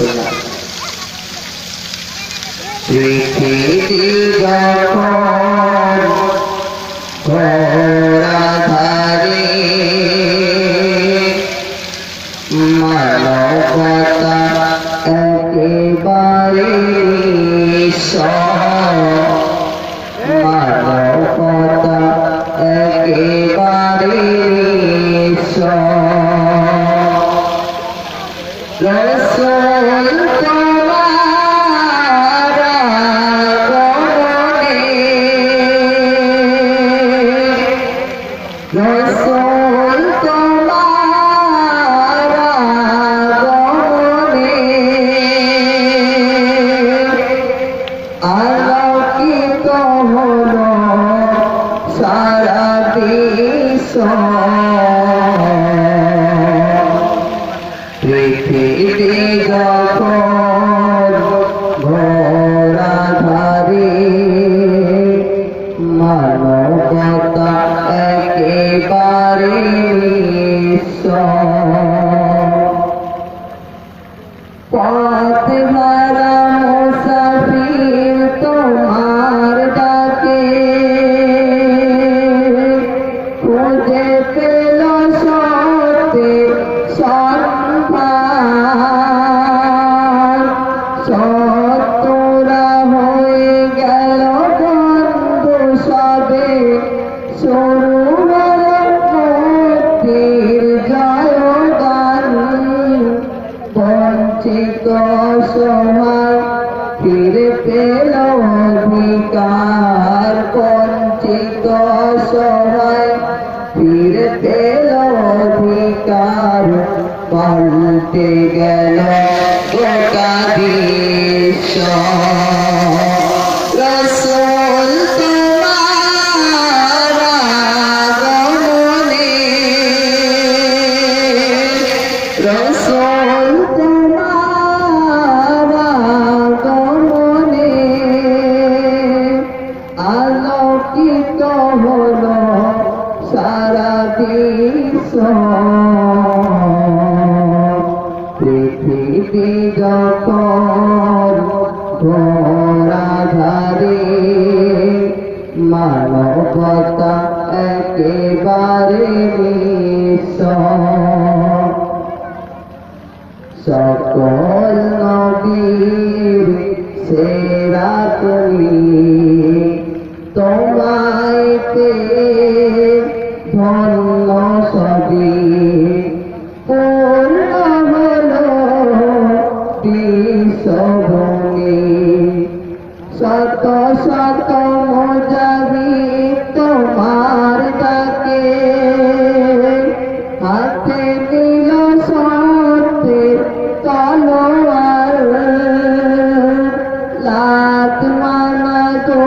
রচনা পৃথিবী যখন ঘোড়াধারী মানবতা একেবারে সব Yes. একেবারে সমাজ ফিরে পেল অধিকার বঞ্চিত সময় ফিরে পেল অধিকার পাল্টে গেল গোটা বিশ্ব। সারা বিশ্ব পৃথিবী যখন ঘোরাধারে মানবতা একেবারে নিঃস্ব। সকল নবীর সেরা শত শত মজাবি তোমার তাকে হাতে নিল সত্যের তলোয়ার লাত মানা তো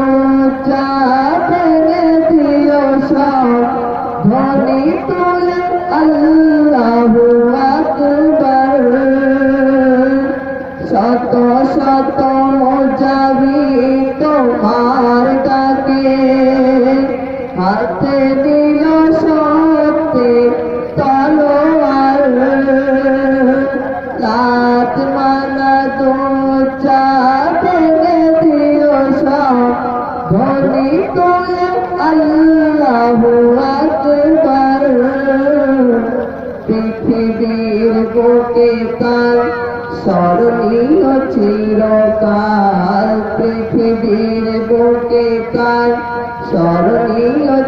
যা হাতে দিল সত্যে তলোয়ার। লাত মানা দো ভেঙে দিও সব। ধ্বনি তোলে আল্লাহু আকবার। পৃথিবীর বুকে তার স্মরণীয় চিরকাল।